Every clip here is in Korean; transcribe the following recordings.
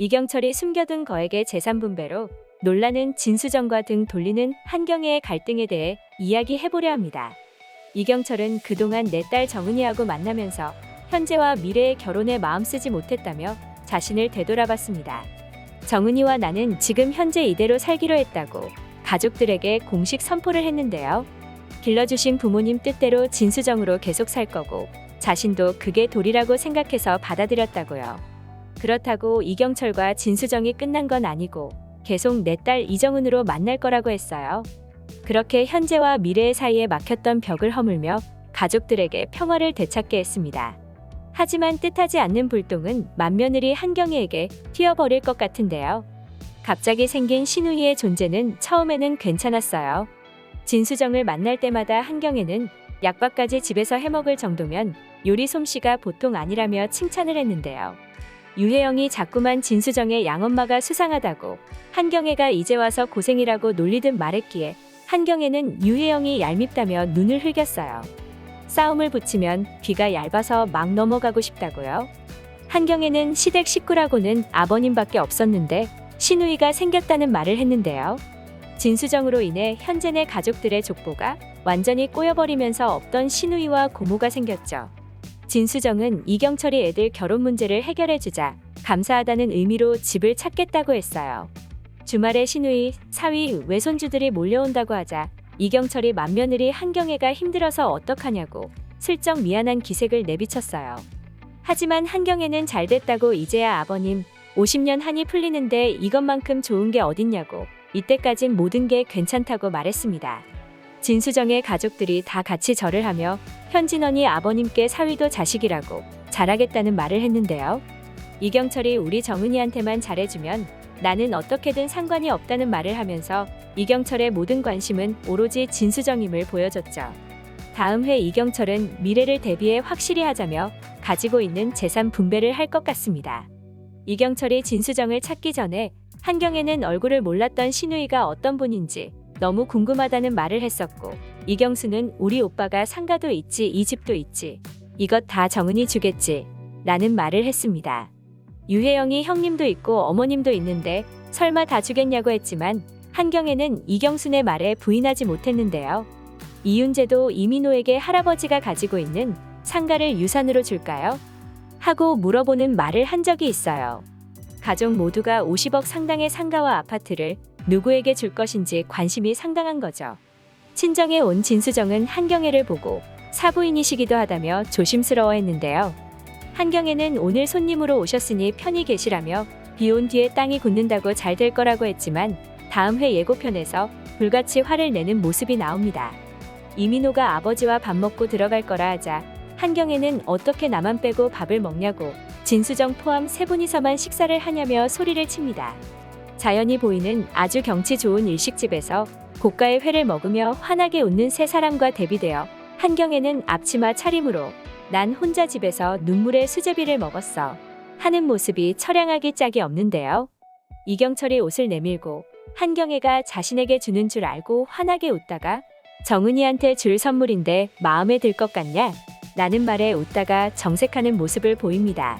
이경철이 숨겨둔 거액의 재산 분배로 논란은 진수정과 등 돌리는 한경애의 갈등에 대해 이야기해보려 합니다. 이경철은 그동안 내 딸 정은이하고 만나면서 현재와 미래의 결혼에 마음 쓰지 못했다며 자신을 되돌아봤습니다. 정은이와 나는 지금 현재 이대로 살기로 했다고 가족들에게 공식 선포를 했는데요. 길러주신 부모님 뜻대로 진수정으로 계속 살 거고 자신도 그게 도리라고 생각해서 받아들였다고요. 그렇다고 이경철과 진수정이 끝난 건 아니고 계속 내 딸 이정은으로 만날 거라고 했어요. 그렇게 현재와 미래의 사이에 막혔던 벽을 허물며 가족들에게 평화를 되찾게 했습니다. 하지만 뜻하지 않는 불똥은 맏며느리 한경애에게 튀어버릴 것 같은데요. 갑자기 생긴 신우이의 존재는 처음에는 괜찮았어요. 진수정을 만날 때마다 한경애는 약밥까지 집에서 해먹을 정도면 요리 솜씨가 보통 아니라며 칭찬을 했는데요. 유혜영이 자꾸만 진수정의 양엄마가 수상하다고 한경애가 이제 와서 고생이라고 놀리듯 말했기에 한경애는 유혜영이 얄밉다며 눈을 흘겼어요. 싸움을 붙이면 귀가 얇아서 막 넘어가고 싶다고요. 한경애는 시댁 식구라고는 아버님밖에 없었는데 신우이가 생겼다는 말을 했는데요. 진수정으로 인해 현재 내 가족들의 족보가 완전히 꼬여버리면서 없던 신우이와 고모가 생겼죠. 진수정은 이경철이 애들 결혼 문제를 해결해주자 감사하다는 의미로 집을 찾겠다고 했어요. 주말에 신우이, 사위, 외손주들이 몰려온다고 하자 이경철이 맏며느리 한경애가 힘들어서 어떡하냐고 슬쩍 미안한 기색을 내비쳤어요. 하지만 한경애는 잘 됐다고 이제야 아버님 50년 한이 풀리는데 이것만큼 좋은 게 어딨냐고 이때까진 모든 게 괜찮다고 말했습니다. 진수정의 가족들이 다 같이 절을 하며 현진원이 아버님께 사위도 자식이라고 잘하겠다는 말을 했는데요. 이경철이 우리 정은이한테만 잘해주면 나는 어떻게든 상관이 없다는 말을 하면서 이경철의 모든 관심은 오로지 진수정임을 보여줬죠. 다음 회 이경철은 미래를 대비해 확실히 하자며 가지고 있는 재산 분배를 할 것 같습니다. 이경철이 진수정을 찾기 전에 한경에는 얼굴을 몰랐던 신우이가 어떤 분인지 너무 궁금하다는 말을 했었고 이경수는 우리 오빠가 상가도 있지 이 집도 있지 이것 다 정은이 주겠지 라는 말을 했습니다. 유혜영이 형님도 있고 어머님도 있는데 설마 다 주겠냐고 했지만 한경애는 이경순의 말에 부인하지 못했는데요. 이윤재도 이민호에게 할아버지가 가지고 있는 상가를 유산으로 줄까요? 하고 물어보는 말을 한 적이 있어요. 가족 모두가 50억 상당의 상가와 아파트를 누구에게 줄 것인지 관심이 상당한 거죠. 친정에 온 진수정은 한경애를 보고 사부인이시기도 하다며 조심스러워했는데요. 한경애는 오늘 손님으로 오셨으니 편히 계시라며 비온 뒤에 땅이 굳는다고 잘 될 거라고 했지만 다음 회 예고편에서 불같이 화를 내는 모습이 나옵니다. 이민호가 아버지와 밥 먹고 들어갈 거라 하자 한경애는 어떻게 나만 빼고 밥을 먹냐고 진수정 포함 세 분이서만 식사를 하냐며 소리를 칩니다. 자연이 보이는 아주 경치 좋은 일식집에서 고가의 회를 먹으며 환하게 웃는 세 사람과 대비되어 한경애는 앞치마 차림으로 난 혼자 집에서 눈물의 수제비를 먹었어. 하는 모습이 처량하기 짝이 없는데요. 이경철이 옷을 내밀고 한경애가 자신에게 주는 줄 알고 환하게 웃다가 정은이한테 줄 선물인데 마음에 들 것 같냐? 라는 말에 웃다가 정색하는 모습을 보입니다.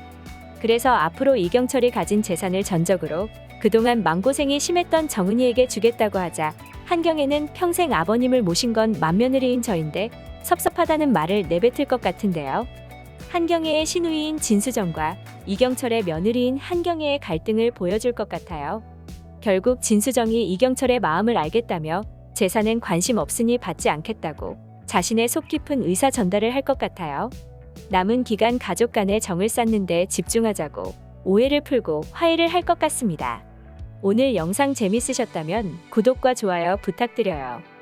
그래서 앞으로 이경철이 가진 재산을 전적으로 그동안 망고생이 심했던 정은이에게 주겠다고 하자 한경애는 평생 아버님을 모신 건 맏며느리인 저인데 섭섭하다는 말을 내뱉을 것 같은데요. 한경애의 신우이인 진수정과 이경철의 며느리인 한경애의 갈등을 보여줄 것 같아요. 결국 진수정이 이경철의 마음을 알겠다며 재산은 관심 없으니 받지 않겠다고 자신의 속 깊은 의사 전달을 할 것 같아요. 남은 기간 가족 간의 정을 쌓는데 집중하자고 오해를 풀고 화해를 할 것 같습니다. 오늘 영상 재밌으셨다면 구독과 좋아요 부탁드려요.